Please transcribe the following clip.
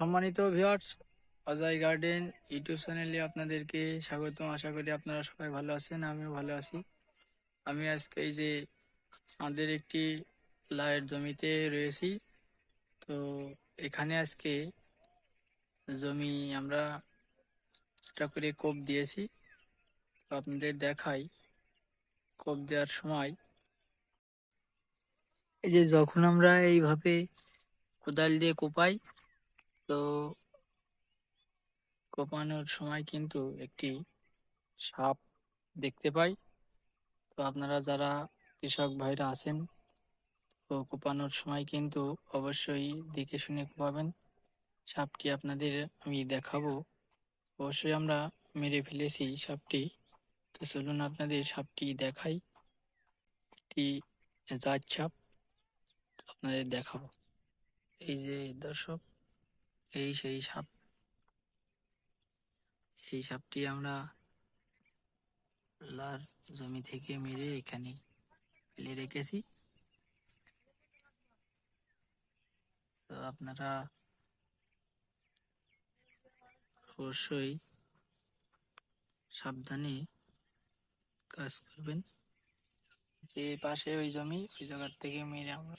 সম্মানিত viewers Ajay garden YouTube চ্যানেলে আপনাদেরকে স্বাগতম। আশা করি আপনারা সবাই ভালো আছেন, আমিও ভালো আছি। আমি আজকে এই যে আমাদের একটি লায়ের জমিতে রয়েছি। তো এখানে আজকে জমি আমরা একটা করে কোপ দিয়েছি। তো আপনাদের দেখাই কোপ দেওয়ার সময়। এই যে যখন আমরা এইভাবে কোদাল দিয়ে কোপাই তো কোপানোর সময় কিন্তু একটি সাপ দেখতে পাই। তো আপনারা যারা কৃষক ভাইরা আছেন, তো কোপানোর সময় কিন্তু অবশ্যই দেখে শুনে কোপাবেন। সাপটি আপনাদের আমি দেখাবো। অবশ্যই আমরা মেরে ফেলেছি সাপটি। তো চলুন আপনাদের সাপটি দেখাই। একটি জাত সাপ আপনাদের দেখাবো। এই যে দর্শক এই সেই সাপ। এই সাপটি আমরা লার জমি থেকে মেরে এখানে ফেলে রেখেছি। তো আপনারা অবশ্যই সাবধানে কাজ করবেন। যে পাশে ওই জমি, ওই জায়গার থেকে মেরে আমরা